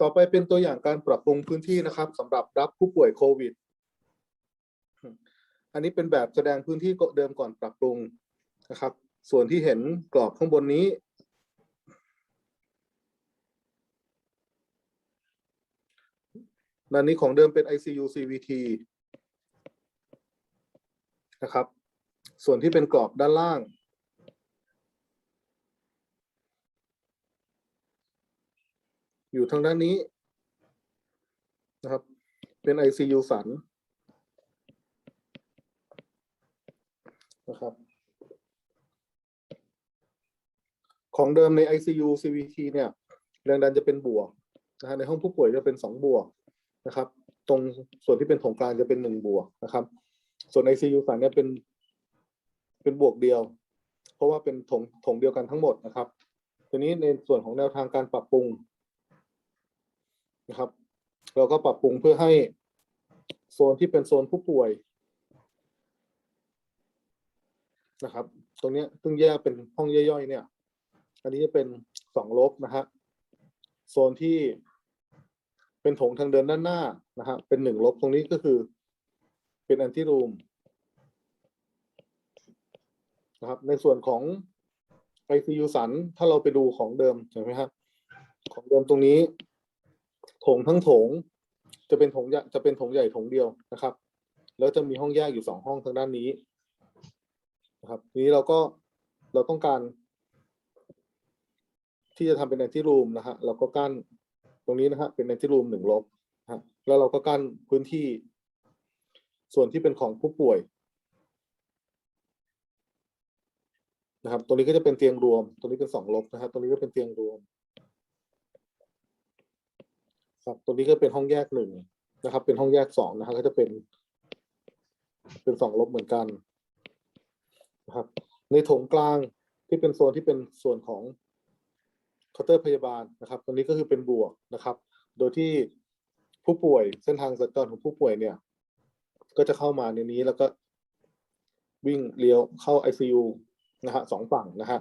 ต่อไปเป็นตัวอย่างการปรับปรุงพื้นที่นะครับสำหรับรับผู้ป่วยโควิด อันนี้เป็นแบบแสดงพื้นที่เดิมก่อนปรับปรุงนะครับ ส่วนที่เห็นกรอบข้างบนนี้ ด้านนี้ของเดิมเป็น ICU CVT นะครับ ส่วนที่เป็นกรอบด้านล่าง อยู่ทางด้านนี้นะครับ เป็น ICU สันนะครับ ของเดิมใน ICU CVT เนี่ยแรงดันจะเป็นบวกนะฮะในห้องผู้ป่วยจะเป็นสองบวกนะครับ ตรงส่วนที่เป็นถงกลางจะเป็นหนึ่งบวกนะครับ ส่วน ICU สันเนี่ยเป็นเป็นบวกเดียว เพราะว่าเป็นถงถงเดียวกันทั้งหมดนะครับทีนี้ในส่วนของแนวทางการปรับปรุง นะครับ เราก็ปรับปรุงเพื่อให้โซนที่เป็นโซนผู้ป่วยนะครับ ตรงนี้ซึ่งแยกเป็นห้องย่อยๆ เนี่ย อันนี้จะเป็นสองลบนะฮะ โซนที่เป็นโถงทางเดินด้านหน้านะฮะ เป็นหนึ่งลบตรงนี้ก็คือ เป็นแอนติรูมนะครับ ในส่วนของ ICU สันถ้าเราไปดูของเดิมเห็นไหมครับของเดิมตรงนี้ ถงทั้งโถง จะเป็นโถงใหญ่จะเป็นโถงใหญ่โถงเดียวนะครับ แล้วจะมีห้องแยกอยู่สองห้องทางด้านนี้นะครับทีนี้เราก็เราต้องการ ที่จะทำเป็นแอนติรูมนะฮะเราก็กั้นตรงนี้นะฮะเป็นแอนติรูมหนึ่งลบนะฮะแล้วเราก็กั้นพื้นที่ ส่วนที่เป็นของผู้ป่วยนะครับ ตรงนี้ก็จะเป็นเตียงรวม ตรงนี้เป็นสองลบนะครับ ตรงนี้ก็เป็นเตียงรวม ครับตรงนี้ก็เป็นห้องแยกหนึ่งนะครับ เป็นห้องแยกสองนะครับ ก็จะเป็น เป็นสองลบเหมือนกันนะครับ ในโถงกลางที่เป็นโซนที่เป็นส่วนของเคาน์เตอร์พยาบาลนะครับตรงนี้ก็คือเป็นบวกนะครับ โดยที่ผู้ป่วยเส้นทางสัญจรของผู้ป่วยเนี่ย ก็จะเข้ามาในนี้แล้วก็วิ่งเลี้ยวเข้า ICU นะฮะสองฝั่งนะฮะ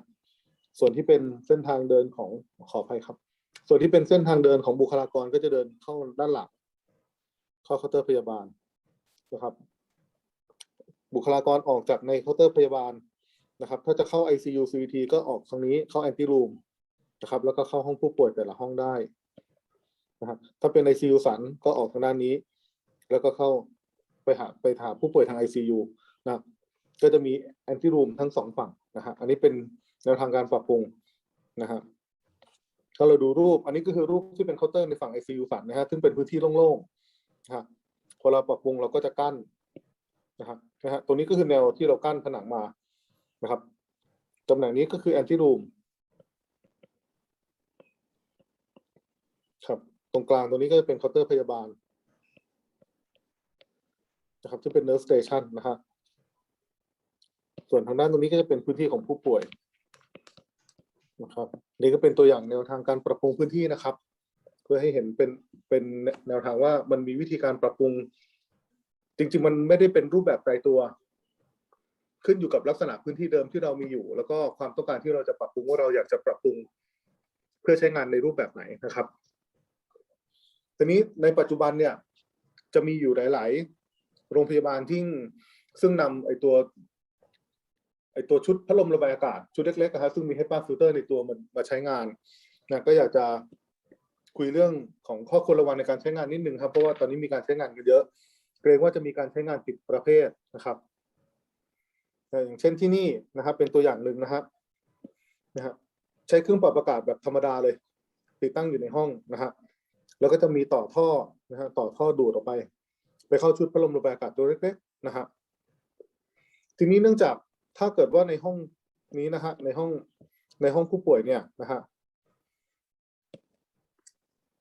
ส่วนที่เป็นเส้นทางเดินของขออภัยครับ ส่วนที่เป็นเส้นทางเดินของบุคลากรก็จะเดินเข้าด้านหลัง เข้าเคาน์เตอร์พยาบาลนะครับ บุคลากรออกจากในเคาน์เตอร์พยาบาลนะครับ ถ้าจะเข้า ICU CVT ก็ออกทางนี้เข้า anti room นะครับ แล้วก็เข้าห้องผู้ป่วยแต่ละห้องได้นะครับ ถ้าเป็น ICU สันก็ออกทางด้านนี้ แล้วก็เข้าไปหาไปหาผู้ป่วยทาง ICU นะก็จะมี anti room ทั้งสองฝั่งนะฮะอันนี้เป็นแนวทางการปรับปรุงนะฮะ ถ้าเราดูรูป อันนี้ก็คือรูปที่เป็นเคาน์เตอร์ในฝั่ง ICU สันนะฮะซึ่งเป็นพื้นที่โล่งๆนะฮะพอเราปรับปรุงเราก็จะกั้นนะครับนะฮะตรงนี้ก็คือแนวที่เรากั้นผนังมานะครับตำแหน่งนี้ก็คือ anti room ครับตรงกลางตรงนี้ก็จะเป็นเคาน์เตอร์พยาบาลนะครับซึ่เป็น nurse station นะฮะส่วนทางด้านตรงนี้ก็จะเป็นพื้นที่ของผู้ป่วย นะครับนี่ก็เป็นตัวอย่างแนวทางการปรับปรุงพื้นที่นะครับ เพื่อให้เห็นเป็นเป็นแนวทางว่ามันมีวิธีการปรับปรุง จริง ๆ มันไม่ได้เป็นรูปแบบตายตัว ขึ้นอยู่กับลักษณะพื้นที่เดิมที่เรามีอยู่ แล้วก็ความต้องการที่เราจะปรับปรุงว่าเราอยากจะปรับปรุง เพื่อใช้งานในรูปแบบไหนนะครับทีนี้ในปัจจุบันเนี่ยจะมีอยู่หลาย ๆ โรงพยาบาลที่ซึ่งนำไอตัว ไอตัวชุดพัดลมระบายอากาศชุดเล็กๆนะครับซึ่งมีให้ป้าฟิลเตอร์ในตัวมันมาใช้งานนะก็อยากจะคุยเรื่องของข้อควรระวังในการใช้งานนิดนึงครับเพราะว่าตอนนี้มีการใช้งานกันเยอะ เกรงว่าจะมีการใช้งานผิดประเภทนะครับอย่างเช่นที่นี่นะครับ เป็นตัวอย่างหนึ่งนะครับนะฮะใช้เครื่องปรับอากาศแบบธรรมดาเลย ติดตั้งอยู่ในห้องนะฮะแล้วก็จะมีต่อท่อนะฮะต่อท่อดูดออกไป ไปเข้าชุดพัดลมระบายอากาศตัวเล็กๆนะฮะทีนี้เนื่องจาก ถ้าเกิดว่าในห้องนี้นะฮะในห้องในห้องผู้ป่วยเนี่ยนะฮะ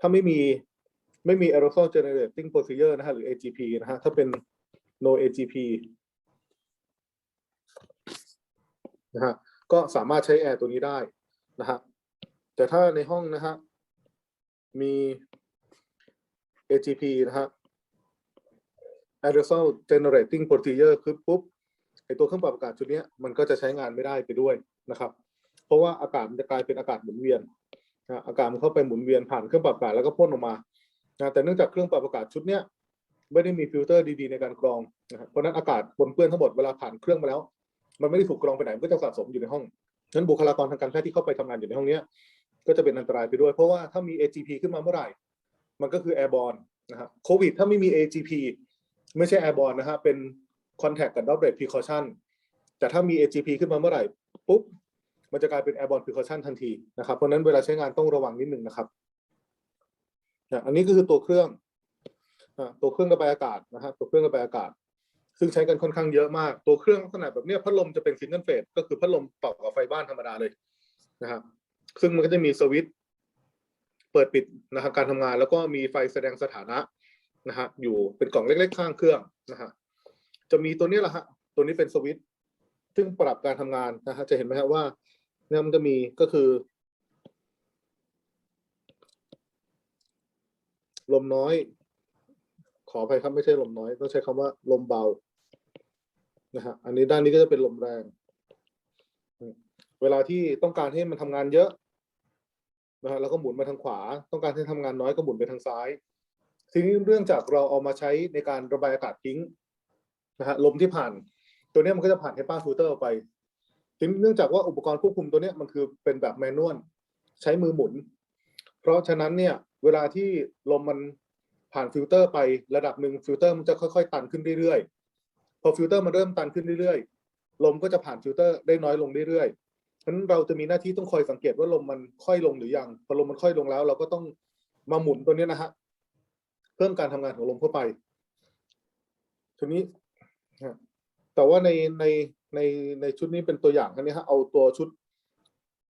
ถ้าไม่มีไม่มี aerosol generating procedure นะฮะหรือ AGP นะฮะถ้าเป็น no AGP นะฮะก็สามารถใช้แอร์ตัวนี้ได้นะฮะแต่ถ้าในห้องนะฮะมี AGP นะฮะ aerosol generating procedure คือปุ๊บ ไอตัวเครื่องปรับอากาศชุดนี้มันก็จะใช้งานไม่ได้ไปด้วยนะครับ เพราะว่าอากาศมันจะกลายเป็นอากาศหมุนเวียนนะอากาศมันเข้าไปหมุนเวียนผ่านเครื่องปรับอากาศแล้วก็พ่นออกมานะแต่เนื่องจากเครื่องปรับอากาศชุดเนี้ยไม่ได้มีฟิลเตอร์ดีๆในการกรองนะครับเพราะนั้นอากาศปนเปื้อนทั้งหมดเวลาผ่านเครื่องมาแล้ว มันไม่ได้ถูกกรองไปไหนมันก็จะสะสมอยู่ในห้องฉะนั้นบุคลากรทางการแพทย์ที่เข้าไปทำงานอยู่ในห้องนี้ก็จะเป็นอันตรายไปด้วย เพราะว่าถ้ามี AGP ขึ้นมาเมื่อไหร่ มันก็คือ airborne นะครับโควิดถ้าไม่มี AGP ไม่ใช่ airborne นะฮะเป็น contact กับ droplet precaution แต่ถ้ามี AGP ขึ้นมาเมื่อไหร่ปุ๊บมันจะกลายเป็น airborne precaution ทันทีนะครับ เพราะนั้นเวลาใช้งานต้องระวังนิดนึงนะครับนะอันนี้ก็คือตัวเครื่องตัวเครื่องระบายอากาศนะฮะตัวเครื่องระบายอากาศ ซึ่งใช้กันค่อนข้างเยอะมาก ตัวเครื่องลักษณะแบบนี้พัดลมจะเป็นซิงเกิลเฟสก็คือพัดลมเป่ากับไฟบ้านธรรมดาเลยนะครับ ซึ่งมันก็จะมีสวิตช์เปิดปิดนะครับการทำงาน แล้วก็มีไฟแสดงสถานะนะฮะอยู่เป็นกล่องเล็ก ๆ ข้างเครื่องนะฮะ จะมีตัวนี้แหละฮะตัวนี้เป็นสวิตช์ซึ่งปรับการทำงานนะฮะจะเห็นไหมครับว่าเนี่ยมันจะมีก็คือ ลมน้อย ขออภัยครับไม่ใช่ลมน้อยต้องใช้คำว่า ลมเบานะฮะอันนี้ด้านนี้ก็จะเป็นลมแรง เวลาที่ต้องการให้มันทำงานเยอะนะฮะแล้วก็หมุนมาทางขวา ต้องการให้ทำงานน้อยก็หมุนไปทางซ้ายทีนี้เรื่องจากเราเอามาใช้ในการระบายอากาศทิ้ง นะฮะลมที่ผ่าน ตัวนี้มันก็จะผ่านเฮปาฟิลเตอร์ไปทีเนื่องจากว่าอุปกรณ์ควบคุมตัวนี้มันคือเป็นแบบแมนนวลใช้มือหมุน เพราะฉะนั้นเนี่ยเวลาที่ลมมันผ่านฟิลเตอร์ไประดับหนึ่งฟิลเตอร์มันจะค่อยๆ ตันขึ้นเรื่อยๆ พอฟิลเตอร์มันเริ่มตันขึ้นเรื่อยๆ ลมก็จะผ่านฟิลเตอร์ได้น้อยลงเรื่อยๆฉะนั้นเราจะมีหน้าที่ต้องคอยสังเกตว่าลมมันค่อยลงหรือยัง พอลมมันค่อยลงแล้ว เราก็ต้องมาหมุนตัวนี้นะฮะ เพิ่มการทำงานของลมเข้าไป ทีนี้ แต่ว่าในในในในชุดนี้เป็นตัวอย่างนะเนี่ยฮะเอาตัวชุด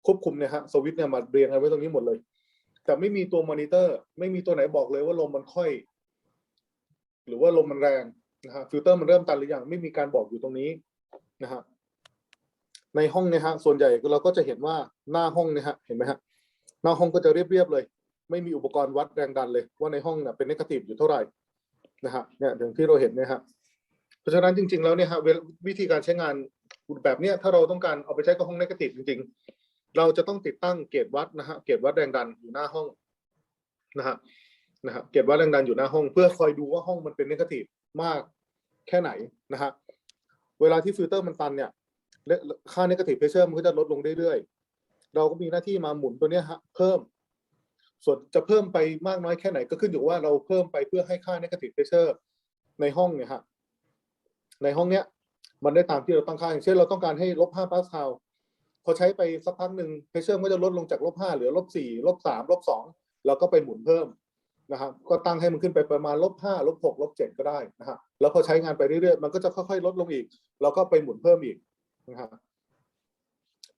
ควบคุมเนี่ยฮะสวิตเนี่ยมาเรียงกันไว้ตรงนี้หมดเลย แต่ไม่มีตัวมอนิเตอร์ ไม่มีตัวไหนบอกเลยว่าลมมันค่อย หรือว่าลมมันแรงนะฮะฟิลเตอร์มันเริ่มตันหรือยังไม่มีการบอกอยู่ตรงนี้นะฮะในห้องเนี่ยฮะส่วนใหญ่เราก็จะเห็นว่าหน้าห้องเนี่ยฮะเห็นไหมฮะหน้าห้องก็จะเรียบๆเลย ไม่มีอุปกรณ์วัดแรงดันเลย ว่าในห้องเนี่ยเป็นนกาทีฟอยู่เท่าไหร่นะฮะเนี่ยอย่างที่เราเห็นเนี่ยฮะ ราะฉะนั้นจริง ๆ แล้วเนี่ยฮะวิธีการใช้งานแบบเนี้ยถ้าเราต้องการเอาไปใช้กับห้องนกาทีฟจริง ๆ เราจะต้องติดตั้งเกจวัดนะฮะเกจวัดแรงดันอยู่หน้าห้องนะฮะนะฮะเกจวัดแรงดันอยู่หน้าห้อง เพื่อคอยดูว่าห้องมันเป็นนกาทีฟมากแค่ไหนนะฮะเวลาที่ฟิลเตอร์มันตันเนี่ยค่า negative pressure มันก็จะลดลงเรื่อยๆเราก็มีหน้าที่มาหมุนตัวเนี้ยฮะเพิ่ม ส่วนจะเพิ่มไปมากน้อยแค่ไหนก็ขึ้นอยู่ว่าเราเพิ่มไปเพื่อให้ค่า negative pressure ในห้องเนี่ยฮะ ในห้องเนี้ยมันได้ตามที่เราตั้งค่าอย่างเช่นเราต้องการให้ลบ5ปาพาสคาลพอใช้ไปสักพักหนึ่ง pressure มันก็จะลดลงจากลบ5เหลือลบ4ลบ3ลบ2เราก็ไปหมุนเพิ่มนะครับก็ตั้งให้มันขึ้นไปประมาณลบ5ลบ6ลบ7ก็ได้นะฮะแล้วพอใช้งานไปเรื่อยๆ มันก็จะค่อยๆ ลดลงอีกเราก็ไปหมุนเพิ่มอีกนะครับ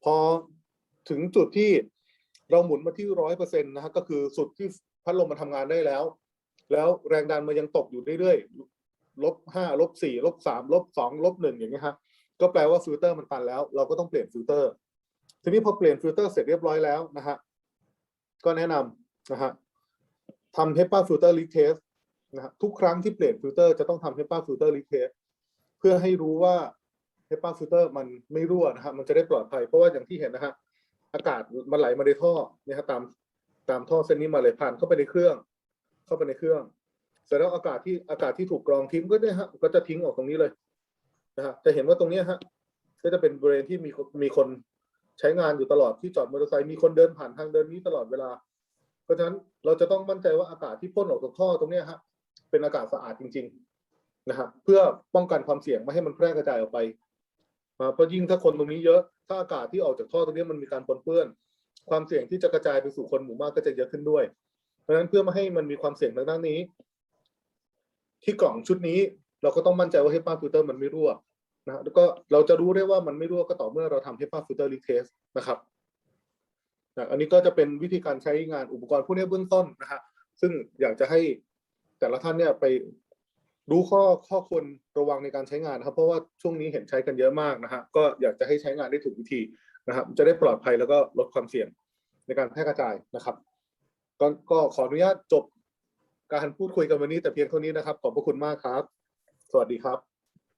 พอถึงจุดที่เราหมุนมาที่ร้อยเปอร์เซ็นต์นะฮะก็คือสุดที่พัดลมมันทำงานได้แล้ว แล้วแรงดันมันยังตกอยู่เรื่อยๆ ลบห้าลบสี่ลบสามลบสองลบหนึ่งอย่างเงี้ยฮะก็แปลว่าฟิลเตอร์มันตันแล้ว เราก็ต้องเปลี่ยนฟิลเตอร์ ทีนี้พอเปลี่ยนฟิลเตอร์เสร็จเรียบร้อยแล้วนะฮะก็แนะนำนะฮะทำ HEPA filter leak test นะฮะทุกครั้งที่เปลี่ยนฟิลเตอร์จะต้องทำ HEPA filter leak test เพื่อให้รู้ว่า HEPA filter มันไม่รั่วนะฮะมันจะได้ปลอดภัยเพราะว่าอย่างที่เห็นนะฮะอากาศมันไหลมาในท่อเนี่ยฮะตามตามท่อเส้นนี้มาเลยผ่านเข้าไปในเครื่อง เข้าไปในเครื่อง เสร็จแล้วอากาศที่อากาศที่ถูกกรองทิ้งก็เนี่ยฮะก็จะทิ้งออกตรงนี้เลยนะฮะจะเห็นว่าตรงนี้ฮะก็จะเป็นบริเวณที่มีมีคนใช้งานอยู่ตลอดที่จอดมอเตอร์ไซค์มีคนเดินผ่านทางเดินนี้ตลอดเวลา เพราะฉะนั้นเราจะต้องมั่นใจว่าอากาศที่พ่นออกจากท่อตรงนี้ฮะเป็นอากาศสะอาดจริง ๆนะฮะเพื่อป้องกันความเสี่ยงไม่ให้มันแพร่กระจายออกไปเพราะยิ่งถ้าคนตรงนี้เยอะถ้าอากาศที่ออกจากท่อตรงนี้มันมีการปนเปื้อน ความเสี่ยงที่จะกระจายไปสู่คนหมู่มากก็จะเยอะขึ้นด้วย เพราะฉะนั้นเพื่อไม่ให้มันมีความเสี่ยงทางด้านนี้ ที่กล่องชุดนี้ เราก็ต้องมั่นใจว่า HEPA filter มันไม่รั่วนะฮะแล้วก็เราจะรู้ได้ว่ามันไม่รั่วก็ต่อเมื่อเราทำ HEPA filter leak test นะครับนะอันนี้ก็จะเป็นวิธีการใช้งานอุปกรณ์พวกนี้เบื้องต้นนะฮะซึ่งอยากจะให้แต่ละท่านเนี่ยไปรู้ข้อข้อควรระวังในการใช้งานครับ เพราะว่าช่วงนี้เห็นใช้กันเยอะมากนะฮะก็อยากจะให้ใช้งานได้ถูกวิธีนะครับ จะได้ปลอดภัยแล้วก็ลดความเสี่ยงในการแพร่กระจายนะครับก็ขออนุญาตจบ การพูดคุยกันวันนี้แต่เพียงเท่านี้นะครับ ขอบพระคุณมากครับ สวัสดีครับ